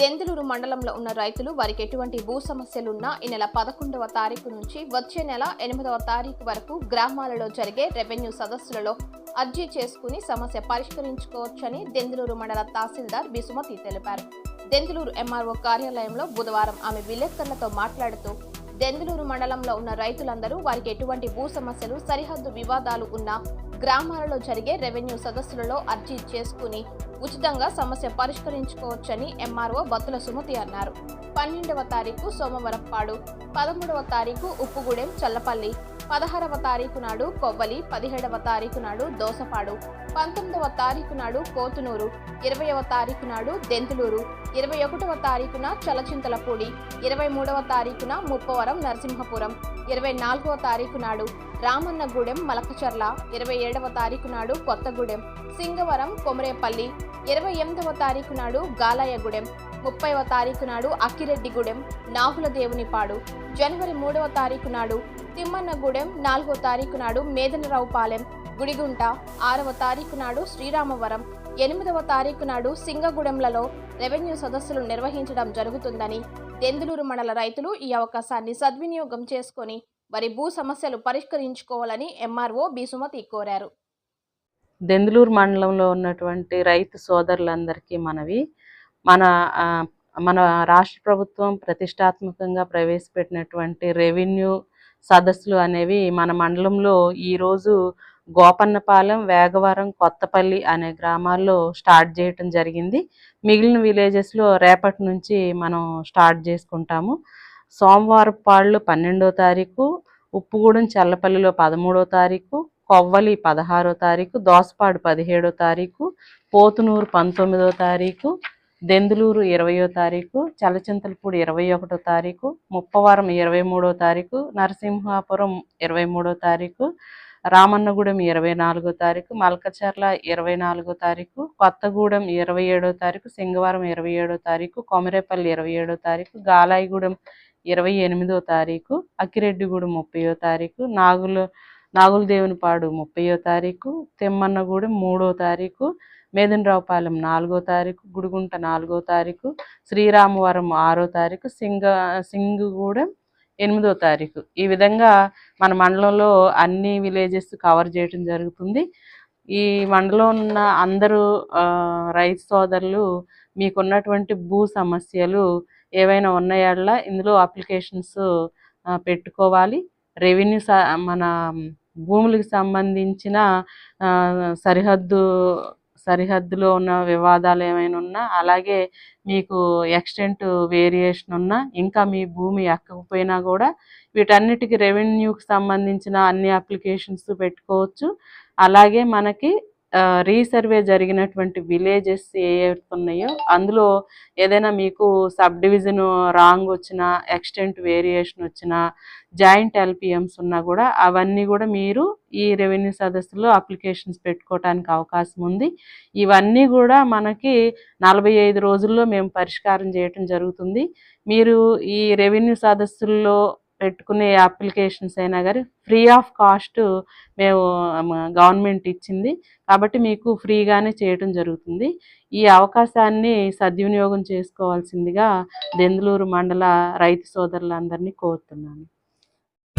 దెందులూరు మండలంలో ఉన్న రైతులు వారికి ఎటువంటి భూ సమస్యలున్నా ఈ నెల పదకొండవ తారీఖు నుంచి వచ్చే నెల ఎనిమిదవ తారీఖు వరకు గ్రామాలలో జరిగే రెవెన్యూ సదస్సులలో అర్జీ చేసుకుని సమస్య పరిష్కరించుకోవచ్చని దెందులూరు మండల తహసీల్దార్ బిసుమతి తెలిపారు. దెందులూరు ఎంఆర్ఓ కార్యాలయంలో బుధవారం ఆమె విలేకరులతో మాట్లాడుతూ దెందులూరు మండలంలో ఉన్న రైతులందరూ వారికి ఎటువంటి భూ సమస్యలు సరిహద్దు వివాదాలు ఉన్న గ్రామాలలో జరిగే రెవెన్యూ సదస్సులలో అర్జీ చేసుకుని ఉచితంగా సమస్య పరిష్కరించుకోవచ్చని ఎంఆర్ఓ బత్తుల సుమతి అన్నారు. పన్నెండవ తారీఖు సోమవరప్పాడు పదమూడవ తారీఖు ఉప్పుగూడెం చల్లపల్లి పదహారవ తారీఖు నాడు కొవ్వలి పదిహేడవ తారీఖు నాడు దోసపాడు పంతొమ్మిదవ తారీఖు నాడు కోతునూరు ఇరవైవ తారీఖు నాడు దెంతులూరు ఇరవై ఒకటవ తారీఖున చలచింతలపూడి ఇరవై మూడవ తారీఖున ముప్పవరం నరసింహపురం ఇరవై నాలుగవ తారీఖు నాడు రామన్నగూడెం మలకచర్ల ఇరవై ఏడవ తారీఖు నాడు కొత్తగూడెం సింగవరం కొమరేపల్లి ఇరవై ఎనిమిదవ తారీఖు నాడు గాలాయగూడెం ముప్పైవ తారీఖు నాడు అక్కిరెడ్డిగూడెం నాహుల దేవునిపాడు జనవరి మూడవ తారీఖు నాడు తిమ్మన్నగూడెం నాలుగో తారీఖు నాడు మేదనరావుపాలెం గుడిగుంట ఆరవ తారీఖు నాడు శ్రీరామవరం ఎనిమిదవ తారీఖు నాడు సింగగూడెంలలో రెవెన్యూ సదస్సులు నిర్వహించడం జరుగుతుందని దెందులూరు మండల రైతులు ఈ అవకాశాన్ని సద్వినియోగం చేసుకొని వారి భూ సమస్యలు పరిష్కరించుకోవాలని ఎంఆర్ఓ బి సుమతి కోరారు. దెందులూరు మండలంలో ఉన్నటువంటి రైతు సోదరులందరికీ మనవి. మన మన రాష్ట్ర ప్రభుత్వం ప్రతిష్టాత్మకంగా ప్రవేశపెట్టినటువంటి రెవెన్యూ సదస్సులు అనేవి మన మండలంలో ఈరోజు గోపన్నపాలెం వేగవరం కొత్తపల్లి అనే గ్రామాల్లో స్టార్ట్ చేయటం జరిగింది. మిగిలిన విలేజెస్లో రేపటి నుంచి మనం స్టార్ట్ చేసుకుంటాము. సోమవారం పాళ్ళు పన్నెండో తారీఖు ఉప్పుగూడెం చల్లపల్లిలో పదమూడో తారీఖు కొవ్వలి పదహారో తారీఖు దోసపాడు పదిహేడో తారీఖు పోతునూరు పంతొమ్మిదో తారీఖు దెందులూరు ఇరవయో తారీఖు చలచింతలపూడి ఇరవై ఒకటో తారీఖు ముప్పవరం ఇరవై మూడో తారీఖు నరసింహాపురం ఇరవై మూడో తారీఖు రామన్నగూడెం ఇరవై నాలుగో తారీఖు మల్కచర్ల ఇరవై నాలుగో తారీఖు కొత్తగూడెం ఇరవై ఏడో తారీఖు సింగవరం ఇరవై ఏడో తారీఖు కొమరేపల్లి ఇరవై ఏడో తారీఖు గాలాయిగూడెం ఇరవై ఎనిమిదో తారీఖు అక్కిరెడ్డిగూడెం ముప్పయో తారీఖు నాగుల నాగులదేవునిపాడు ముప్పయో తారీఖు తిమ్మన్నగూడెం మూడో తారీఖు మేదనరావుపాలెం నాలుగో తారీఖు గుడిగుంట నాలుగో తారీఖు శ్రీరామవరం ఆరో తారీఖు సింగ సింగుగూడెం ఎనిమిదో తారీఖు. ఈ విధంగా మన మండలంలో అన్ని విలేజెస్ కవర్ చేయడం జరుగుతుంది. ఈ మండలం ఉన్న అందరూ రైతు సోదరులు మీకున్నటువంటి భూ సమస్యలు ఏవైనా ఉన్నాయల్లా ఇందులో అప్లికేషన్స్ పెట్టుకోవాలి. రెవెన్యూ స మన భూములకు సంబంధించిన సరిహద్దు సరిహద్దులో ఉన్న వివాదాలు ఏమైనా ఉన్నా అలాగే మీకు ఎక్స్టెంట్ వేరియేషన్ ఉన్నా ఇంకా మీ భూమి ఎక్కకపోయినా కూడా వీటన్నిటికి రెవెన్యూకి సంబంధించిన అన్ని అప్లికేషన్స్ పెట్టుకోవచ్చు. అలాగే మనకి రీసర్వే జరిగినటువంటి విలేజెస్ ఏ ఉన్నాయో అందులో ఏదైనా మీకు సబ్ డివిజన్ రాంగ్ వచ్చినా ఎక్స్టెంట్ వేరియేషన్ వచ్చినా జాయింట్ ఎల్పిఎంస్ ఉన్నా కూడా అవన్నీ కూడా మీరు ఈ రెవెన్యూ సదస్సులో అప్లికేషన్స్ పెట్టుకోవడానికి అవకాశం ఉంది. ఇవన్నీ కూడా మనకి నలభై ఐదు రోజుల్లో మేము పరిష్కారం చేయటం జరుగుతుంది. మీరు ఈ రెవెన్యూ సదస్సుల్లో పెట్టుకునే అప్లికేషన్స్ అయినా కానీ ఫ్రీ ఆఫ్ కాస్ట్ మేము గవర్నమెంట్ ఇచ్చింది. కాబట్టి మీకు ఫ్రీగానే చేయటం జరుగుతుంది. ఈ అవకాశాన్ని సద్వినియోగం చేసుకోవాల్సిందిగా దెందులూరు మండల రైతు సోదరులందరినీ కోరుతున్నాను.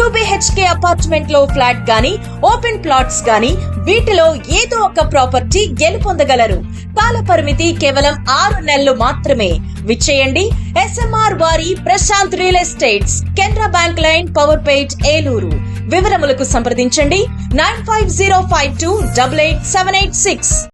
టూ బిహెచ్కే అపార్ట్మెంట్లో ఫ్లాట్ గాని ఓపెన్ ప్లాట్స్ గాని వీటిలో ఏదో ఒక ప్రాపర్టీ గెలుపొందగలరు. కాల పరిమితి కేవలం ఆరు నెలలు మాత్రమే. విచ్చేయండి. ఎస్ఎంఆర్ వారి Prashant real estates Canara bank line Powerpet Eluru. వివరములకు సంప్రదించండి. Nine five zero five two double eight seven eight six.